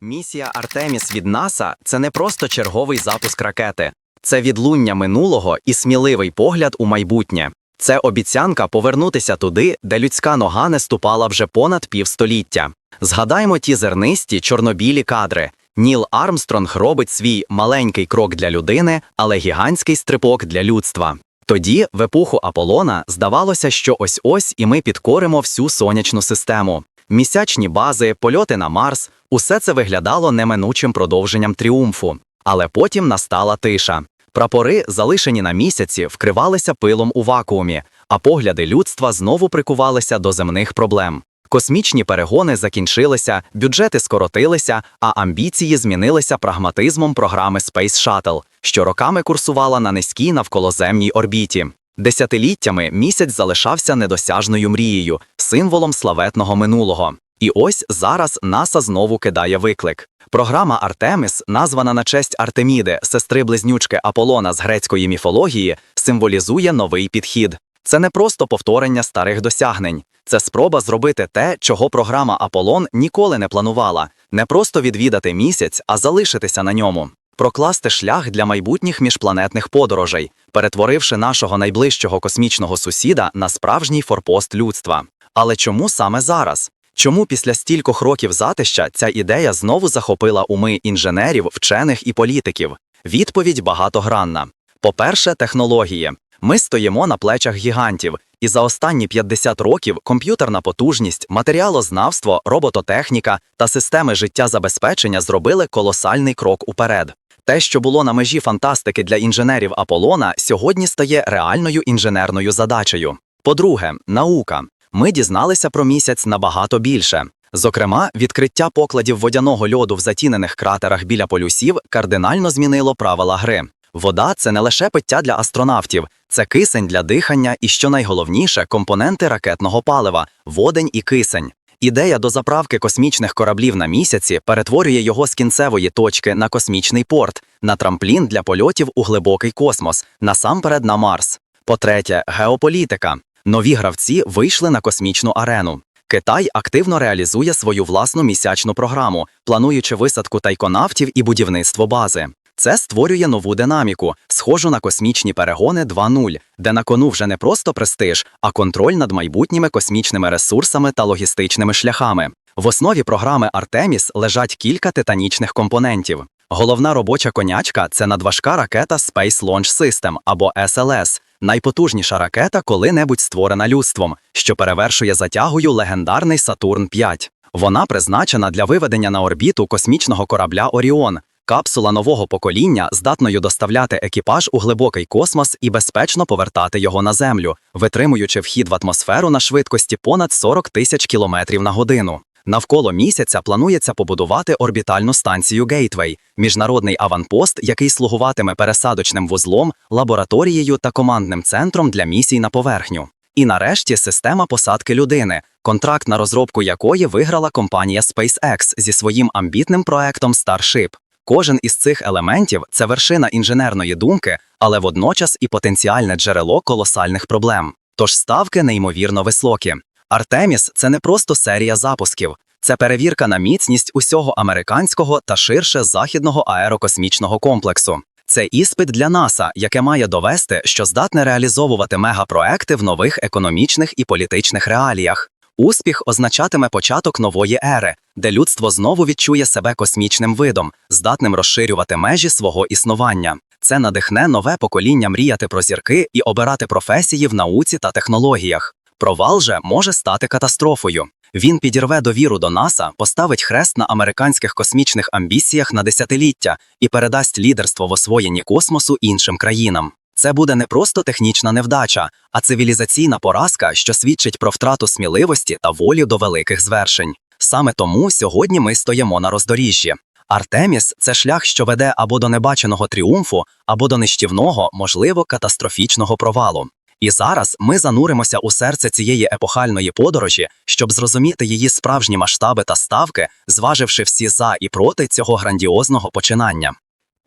Місія Артеміс від НАСА це не просто черговий запуск ракети, це відлуння минулого і сміливий погляд у майбутнє. Це обіцянка повернутися туди, де людська нога не ступала вже понад півстоліття. Згадаймо ті зернисті чорнобілі кадри. Ніл Армстронг робить свій маленький крок для людини, але гігантський стрибок для людства. Тоді, в епоху Аполлона, здавалося, що ось ось і ми підкоримо всю сонячну систему. Місячні бази, польоти на Марс усе це виглядало неминучим продовженням тріумфу. Але потім настала тиша. Прапори, залишені на місяці, вкривалися пилом у вакуумі, а погляди людства знову прикувалися до земних проблем. Космічні перегони закінчилися, бюджети скоротилися, а амбіції змінилися прагматизмом програми Space Shuttle, що роками курсувала на низькій навколоземній орбіті. Десятиліттями місяць залишався недосяжною мрією, символом славетного минулого. І ось зараз НАСА знову кидає виклик. Програма Артеміс, названа на честь Артеміди, сестри близнючки Аполлона з грецької міфології, символізує новий підхід. Це не просто повторення старих досягнень, це спроба зробити те, чого програма Аполлон ніколи не планувала, не просто відвідати місяць, а залишитися на ньому, прокласти шлях для майбутніх міжпланетних подорожей, перетворивши нашого найближчого космічного сусіда на справжній форпост людства. Але чому саме зараз? Чому після стількох років затища ця ідея знову захопила уми інженерів, вчених і політиків? Відповідь багатогранна. По-перше, технології. Ми стоїмо на плечах гігантів, і за останні 50 років комп'ютерна потужність, матеріалознавство, робототехніка та системи життєзабезпечення зробили колосальний крок уперед. Те, що було на межі фантастики для інженерів Аполлона, сьогодні стає реальною інженерною задачею. По-друге, наука. Ми дізналися про місяць набагато більше. Зокрема, відкриття покладів водяного льоду в затінених кратерах біля полюсів кардинально змінило правила гри. Вода це не лише пиття для астронавтів, це кисень для дихання і, що найголовніше, компоненти ракетного палива, водень і кисень. Ідея до заправки космічних кораблів на місяці перетворює його з кінцевої точки на космічний порт, на трамплін для польотів у глибокий космос, насамперед на Марс. По-третє, геополітика. Нові гравці вийшли на космічну арену. Китай активно реалізує свою власну місячну програму, плануючи висадку тайконавтів і будівництво бази. Це створює нову динаміку, схожу на космічні перегони 2.0, де на кону вже не просто престиж, а контроль над майбутніми космічними ресурсами та логістичними шляхами. В основі програми Артеміс лежать кілька титанічних компонентів. Головна робоча конячка це надважка ракета Space Launch System або SLS, найпотужніша ракета, коли-небудь створена людством, що перевершує затягою легендарний Сатурн 5. Вона призначена для виведення на орбіту космічного корабля Оріон, капсула нового покоління, здатною доставляти екіпаж у глибокий космос і безпечно повертати його на землю, витримуючи вхід в атмосферу на швидкості понад 40 тисяч кілометрів на годину. Навколо місяця планується побудувати орбітальну станцію Гейтвей, міжнародний аванпост, який слугуватиме пересадочним вузлом, лабораторією та командним центром для місій на поверхню. І нарешті система посадки людини, контракт на розробку якої виграла компанія SpaceX зі своїм амбітним проектом Starship. Кожен із цих елементів це вершина інженерної думки, але водночас і потенціальне джерело колосальних проблем. Тож ставки неймовірно високі. Артеміс це не просто серія запусків, це перевірка на міцність усього американського та ширше західного аерокосмічного комплексу. Це іспит для НАСА, яке має довести, що здатне реалізовувати мегапроекти в нових економічних і політичних реаліях. Успіх означатиме початок нової ери, де людство знову відчує себе космічним видом, здатним розширювати межі свого існування. Це надихне нове покоління мріяти про зірки і обирати професії в науці та технологіях. Провал же може стати катастрофою. Він підірве довіру до НАСА, поставить хрест на американських космічних амбіціях на десятиліття і передасть лідерство в освоєнні космосу іншим країнам. Це буде не просто технічна невдача, а цивілізаційна поразка, що свідчить про втрату сміливості та волі до великих звершень. Саме тому сьогодні ми стоїмо на роздоріжжі. Артеміс це шлях, що веде або до небаченого тріумфу, або до нищівного, можливо, катастрофічного провалу. І зараз ми зануримося у серце цієї епохальної подорожі, щоб зрозуміти її справжні масштаби та ставки, зваживши всі за і проти цього грандіозного починання.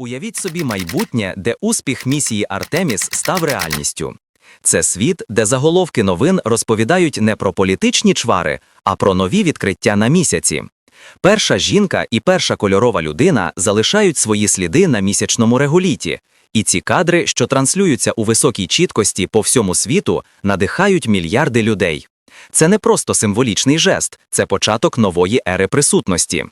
Уявіть собі майбутнє, де успіх місії Артеміс став реальністю. Це світ, де заголовки новин розповідають не про політичні чвари, а про нові відкриття на місяці. Перша жінка і перша кольорова людина залишають свої сліди на місячному регуліті, і ці кадри, що транслюються у високій чіткості по всьому світу, надихають мільярди людей. Це не просто символічний жест, це початок нової ери присутності.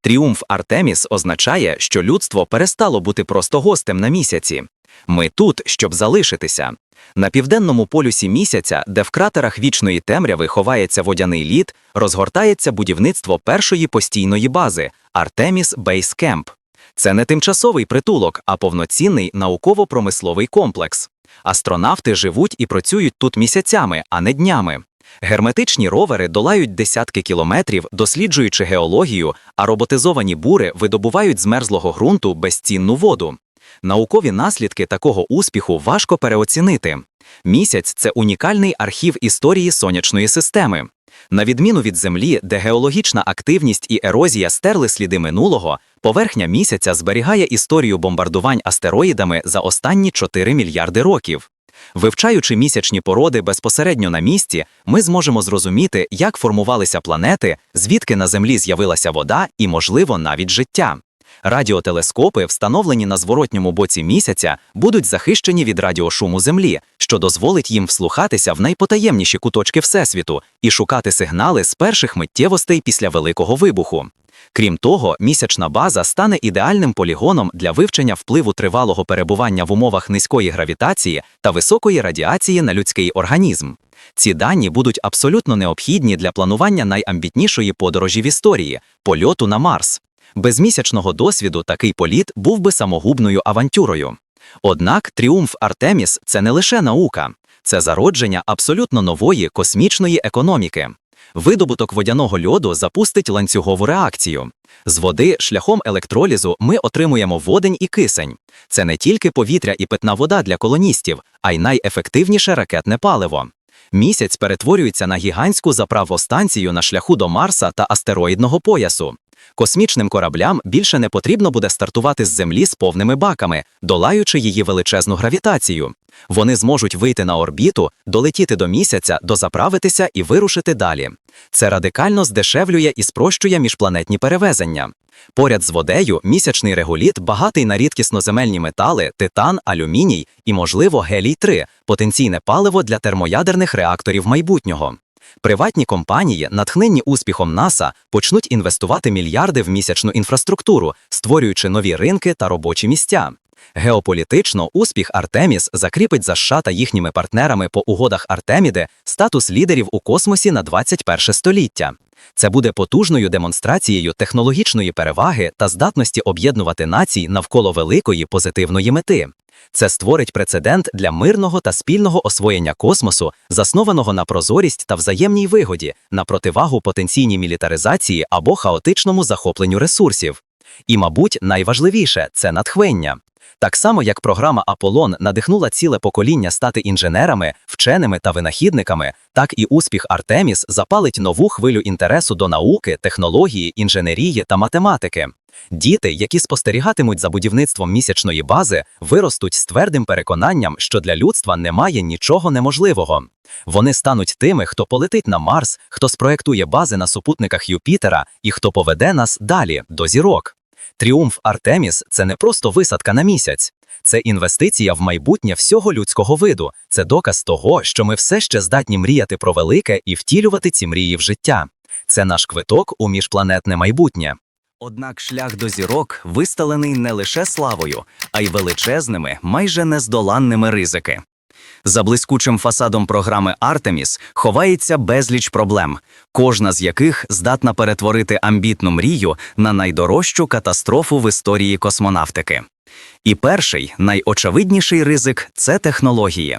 Тріумф Артеміс означає, що людство перестало бути просто гостем на місяці. Ми тут, щоб залишитися. На південному полюсі місяця, де в кратерах вічної темряви ховається водяний лід, розгортається будівництво першої постійної бази Артеміс Бейс Кемп. Це не тимчасовий притулок, а повноцінний науково-промисловий комплекс. Астронавти живуть і працюють тут місяцями, а не днями. Герметичні ровери долають десятки кілометрів, досліджуючи геологію, а роботизовані бури видобувають з мерзлого ґрунту безцінну воду. Наукові наслідки такого успіху важко переоцінити. Місяць це унікальний архів історії сонячної системи. На відміну від Землі, де геологічна активність і ерозія стерли сліди минулого, поверхня місяця зберігає історію бомбардувань астероїдами за останні 4 мільярди років. Вивчаючи місячні породи безпосередньо на місці, ми зможемо зрозуміти, як формувалися планети, звідки на Землі з'явилася вода і, можливо, навіть життя. Радіотелескопи, встановлені на зворотньому боці місяця, будуть захищені від радіошуму Землі, що дозволить їм вслухатися в найпотаємніші куточки Всесвіту і шукати сигнали з перших миттєвостей після Великого вибуху. Крім того, місячна база стане ідеальним полігоном для вивчення впливу тривалого перебування в умовах низької гравітації та високої радіації на людський організм. Ці дані будуть абсолютно необхідні для планування найамбітнішої подорожі в історії польоту на Марс. Без місячного досвіду такий політ був би самогубною авантюрою. Однак тріумф Артеміс це не лише наука, це зародження абсолютно нової космічної економіки. Видобуток водяного льоду запустить ланцюгову реакцію. З води шляхом електролізу ми отримуємо водень і кисень. Це не тільки повітря і питна вода для колоністів, а й найефективніше ракетне паливо. Місяць перетворюється на гігантську заправостанцію на шляху до Марса та астероїдного поясу. Космічним кораблям більше не потрібно буде стартувати з Землі з повними баками, долаючи її величезну гравітацію. Вони зможуть вийти на орбіту, долетіти до місяця, дозаправитися і вирушити далі. Це радикально здешевлює і спрощує міжпланетні перевезення. Поряд з водею місячний регуліт багатий на рідкісноземельні метали, титан, алюміній і, можливо, гелій 3 потенційне паливо для термоядерних реакторів майбутнього. Приватні компанії, натхненні успіхом НАСА, почнуть інвестувати мільярди в місячну інфраструктуру, створюючи нові ринки та робочі місця. Геополітично успіх Артеміс закріпить за США та їхніми партнерами по угодах Артеміди статус лідерів у космосі на 21 століття. Це буде потужною демонстрацією технологічної переваги та здатності об'єднувати націй навколо великої позитивної мети. Це створить прецедент для мирного та спільного освоєння космосу, заснованого на прозорість та взаємній вигоді, на противагу потенційній мілітаризації або хаотичному захопленню ресурсів. І, мабуть, найважливіше це натхнення. Так само, як програма Аполлон надихнула ціле покоління стати інженерами, вченими та винахідниками, так і успіх Артеміс запалить нову хвилю інтересу до науки, технології, інженерії та математики. Діти, які спостерігатимуть за будівництвом місячної бази, виростуть з твердим переконанням, що для людства немає нічого неможливого. Вони стануть тими, хто полетить на Марс, хто спроектує бази на супутниках Юпітера і хто поведе нас далі до зірок. Тріумф Артеміс це не просто висадка на місяць, це інвестиція в майбутнє всього людського виду. Це доказ того, що ми все ще здатні мріяти про велике і втілювати ці мрії в життя. Це наш квиток у міжпланетне майбутнє. Однак шлях до зірок вистелений не лише славою, а й величезними, майже нездоланними ризики. За блискучим фасадом програми Артеміс ховається безліч проблем, кожна з яких здатна перетворити амбітну мрію на найдорожчу катастрофу в історії космонавтики. І перший, найочевидніший ризик це технології.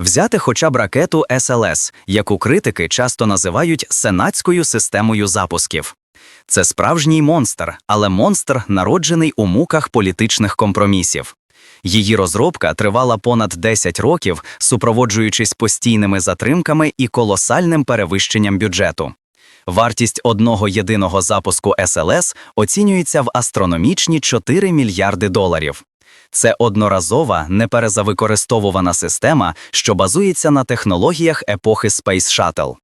Взяти хоча б ракету СЛС, яку критики часто називають сенатською системою запусків. Це справжній монстр, але монстр, народжений у муках політичних компромісів. Її розробка тривала понад 10 років, супроводжуючись постійними затримками і колосальним перевищенням бюджету. Вартість одного єдиного запуску СЛС оцінюється в астрономічні 4 мільярди доларів. Це одноразова, неперезавикористовувана система, що базується на технологіях епохи Space Shuttle.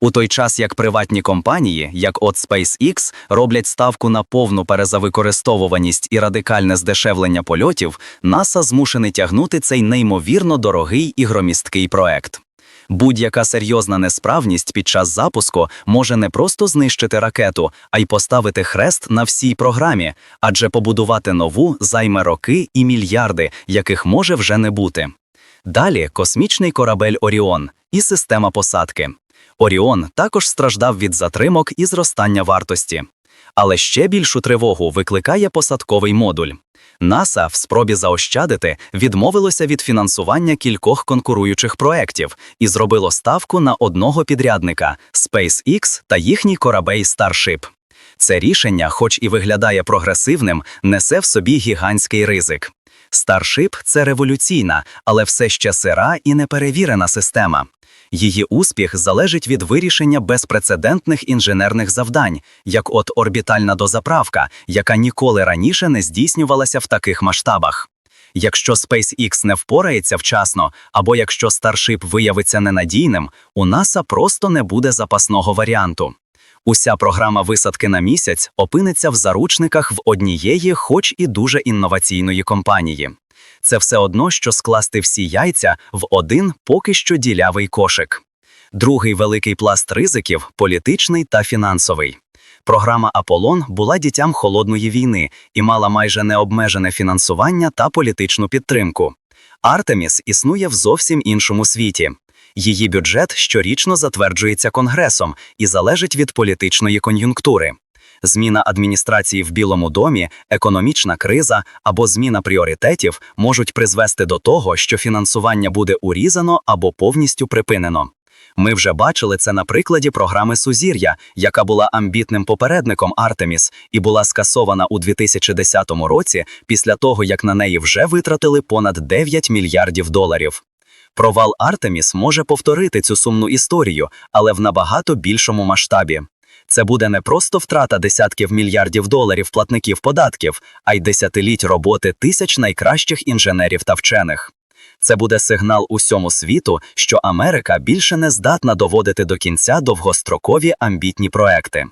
У той час як приватні компанії, як от SpaceX, роблять ставку на повну перезавикористовуваність і радикальне здешевлення польотів, НАСА змушений тягнути цей неймовірно дорогий і громісткий проект. Будь-яка серйозна несправність під час запуску може не просто знищити ракету, а й поставити хрест на всій програмі, адже побудувати нову займе роки і мільярди, яких може вже не бути. Далі космічний корабель Оріон і система посадки. Оріон також страждав від затримок і зростання вартості. Але ще більшу тривогу викликає посадковий модуль. НАСА в спробі заощадити відмовилося від фінансування кількох конкуруючих проєктів і зробило ставку на одного підрядника SpaceX та їхній корабель Starship. Це рішення, хоч і виглядає прогресивним, несе в собі гігантський ризик. Starship – це революційна, але все ще сира і неперевірена система. Її успіх залежить від вирішення безпрецедентних інженерних завдань, як от орбітальна дозаправка, яка ніколи раніше не здійснювалася в таких масштабах. Якщо SpaceX не впорається вчасно, або якщо Starship виявиться ненадійним, у НАСА просто не буде запасного варіанту. Уся програма висадки на місяць опиниться в заручниках в однієї, хоч і дуже інноваційної компанії. Це все одно, що скласти всі яйця в один поки що ділявий кошик. Другий великий пласт ризиків політичний та фінансовий. Програма Аполлон була дітям холодної війни і мала майже необмежене фінансування та політичну підтримку. Артеміс існує в зовсім іншому світі. Її бюджет щорічно затверджується Конгресом і залежить від політичної кон'юнктури. Зміна адміністрації в Білому домі, економічна криза або зміна пріоритетів можуть призвести до того, що фінансування буде урізано або повністю припинено. Ми вже бачили це на прикладі програми Сузір'я, яка була амбітним попередником Артеміс і була скасована у 2010 році після того, як на неї вже витратили понад 9 мільярдів доларів. Провал Артеміс може повторити цю сумну історію, але в набагато більшому масштабі. Це буде не просто втрата десятків мільярдів доларів платників податків, а й десятиліть роботи тисяч найкращих інженерів та вчених. Це буде сигнал усьому світу, що Америка більше не здатна доводити до кінця довгострокові амбітні проекти.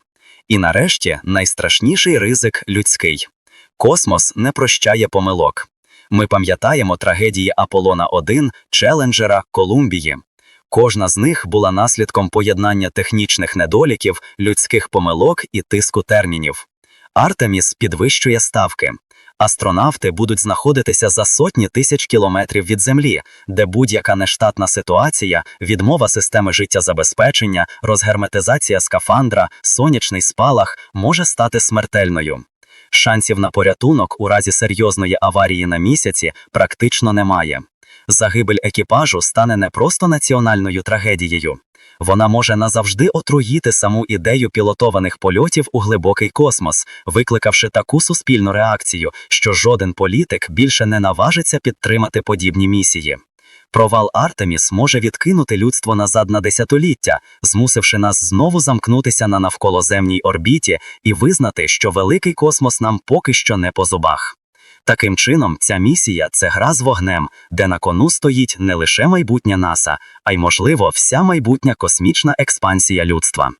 І нарешті найстрашніший ризик людський. Космос не прощає помилок. Ми пам'ятаємо трагедії Аполлона 1, Челенджера, Колумбії. Кожна з них була наслідком поєднання технічних недоліків, людських помилок і тиску термінів. Артеміс підвищує ставки. Астронавти будуть знаходитися за сотні тисяч кілометрів від Землі, де будь-яка нештатна ситуація, відмова системи життєзабезпечення, розгерметизація скафандра, сонячний спалах може стати смертельною. Шансів на порятунок у разі серйозної аварії на місяці практично немає. Загибель екіпажу стане не просто національною трагедією. Вона може назавжди отруїти саму ідею пілотованих польотів у глибокий космос, викликавши таку суспільну реакцію, що жоден політик більше не наважиться підтримати подібні місії. Провал Артеміс може відкинути людство назад на десятиліття, змусивши нас знову замкнутися на навколоземній орбіті і визнати, що великий космос нам поки що не по зубах. Таким чином, ця місія це гра з вогнем, де на кону стоїть не лише майбутнє НАСА, а й, можливо, вся майбутня космічна експансія людства.